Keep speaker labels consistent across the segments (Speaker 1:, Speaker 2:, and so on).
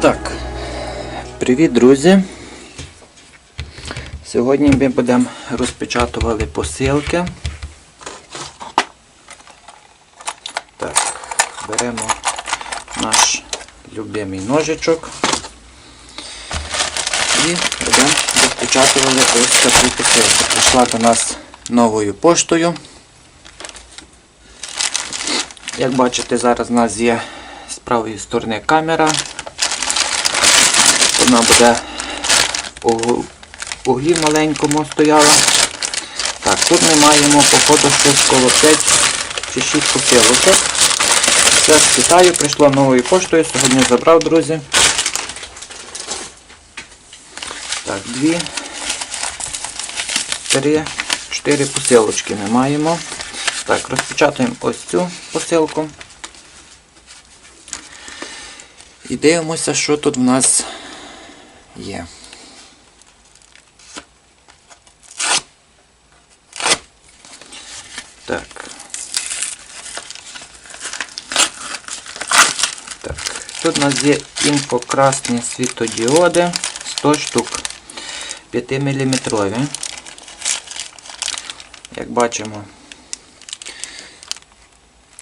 Speaker 1: Так, привіт, друзі. Сьогодні ми будемо розпечатувати посилки. Так, беремо наш любимий ножичок і будемо розпечатувати ось таку посилку. Прийшла до нас новою поштою. Як бачите, зараз у нас є з правої сторони камера. Вона буде у маленькому стояла. Так, тут ми маємо походу щось коло 5 чи 6 посилочок. Це з Китаю прийшло новою поштою, сьогодні забрав, друзі. Так, дві, три, чотири посилочки ми маємо. Так, розпечатаємо ось цю посилку. І дивимося, що тут в нас є. Так. Так. Тут у нас є інфокрасні світодіоди 100 штук 5 мм. Як бачимо,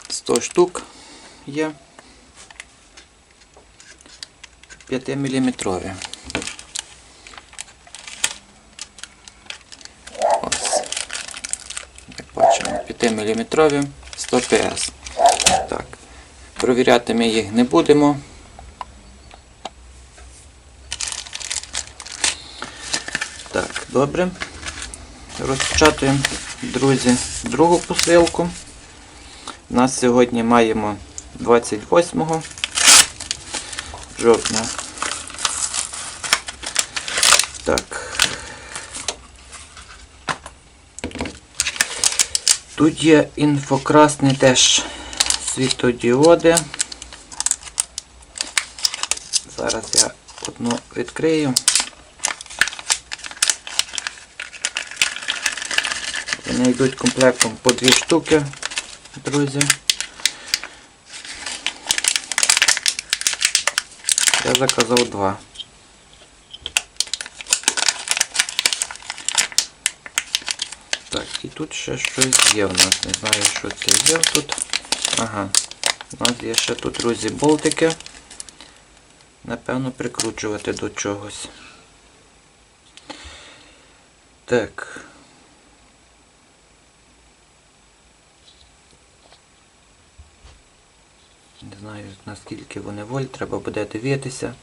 Speaker 1: 100 штук є 5 мм. 5-мм 100 ПС. Так. Провіряти ми їх не будемо. Так, добре. Розпечатуємо, друзі, другу посилку. У нас сьогодні маємо 28 жовтня. Так. Тут є інфокрасні теж світодіоди. Зараз я одну відкрию. Вони йдуть комплектом по дві штуки, друзі. Я заказав два. Так, і тут ще щось є в нас. Не знаю, що це є тут. Ага. У нас є ще тут, друзі, болтики. Напевно, прикручувати до чогось. Так. Не знаю наскільки вони вольт, треба буде дивитися.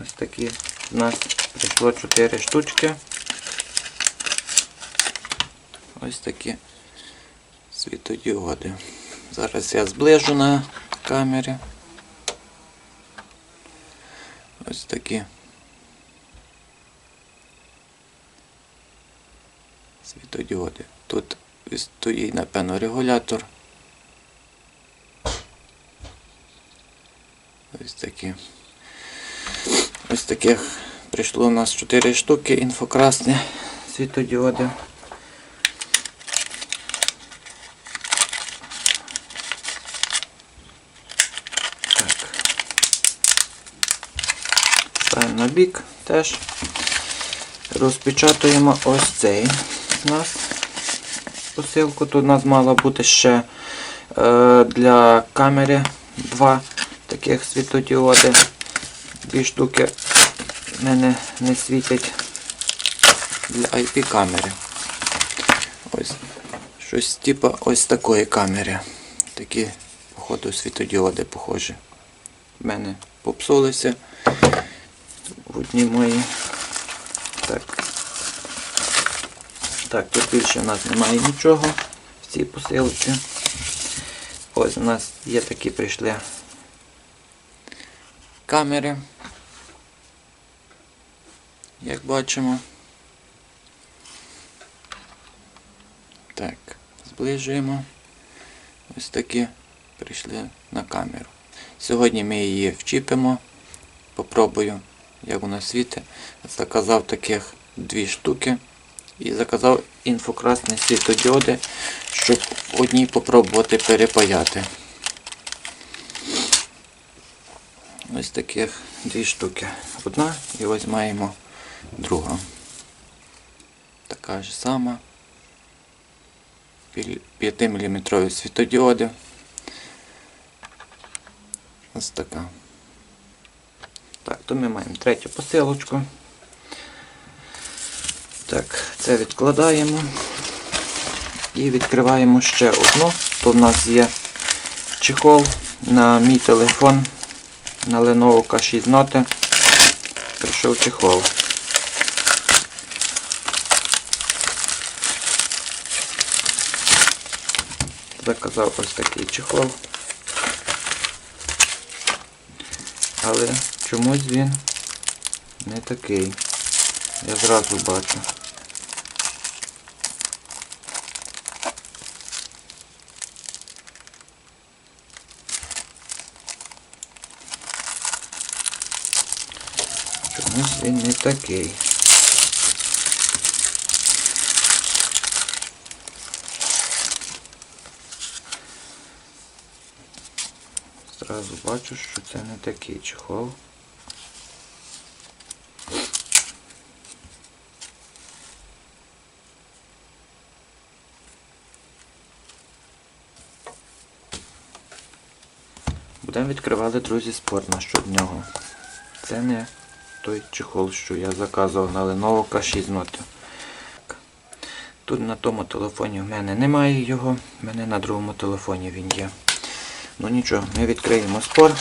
Speaker 1: Ось такі у нас прийшло 4 штучки. Ось такі світодіоди. Зараз я зближу на камері. Ось такі світодіоди. Тут стоїть, напевно, регулятор. Ось такі. Ось таких прийшло у нас 4 штуки інфокрасні світодіоди. Так. Ставимо на бік теж. Розпечатуємо ось цей у нас посилку. Тут у нас мало бути ще е, для камери два таких світодіоди. Дві штуки в мене не світять для IP камери. Ось щось типу ось такої камери. Такі, походу, світодіоди похожі. В мене попсулися в одній мої. Так. Так, тут більше у нас немає нічого в цій посилці. Ось у нас є такі прийшли камери. Як бачимо. Так, зближуємо. Ось такі прийшли на камеру. Сьогодні ми її вчіпимо. Попробую, як вона світить. Заказав таких дві штуки. І заказав інфокрасні світодіоди, щоб одній попробувати перепаяти. ось таких дві штуки. Одна і ось маємо друга. Така ж сама. 5 мм світодіоди. Ось така. Так, то ми маємо третю посилочку. Так, це відкладаємо. І відкриваємо ще одну. То в нас є чехол на мій телефон на Lenovo K6 Note. Прийшов чехол. Заказав ось такий чехол. Але чомусь він не такий. Я зразу бачу. Чомусь він не такий. Зразу бачу, що це не такий чехол. Будемо відкривати, друзі, спорт насчет нього. Це не той чехол, що я заказував на Lenovo K6 Note. Тут на тому телефоні в мене немає його, в мене на другому телефоні він є. Ну нічого, ми відкриємо спор,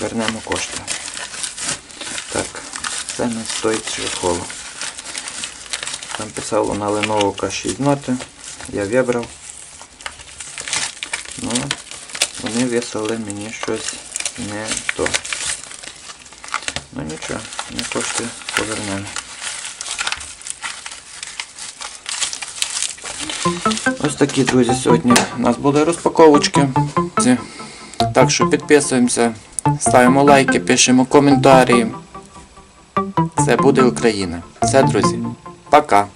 Speaker 1: вернемо кошти. Так, це не стоїть чехол. Там писало на Lenovo K6 Note, я вибрав. Ну, вони висели мені щось не то. Ну нічого, ми кошти повернемо. Ось такі, друзі, сьогодні у нас були розпаковочки. Так що підписуємося, ставимо лайки, пишемо коментарі. Це буде Україна. Все, друзі. Пока.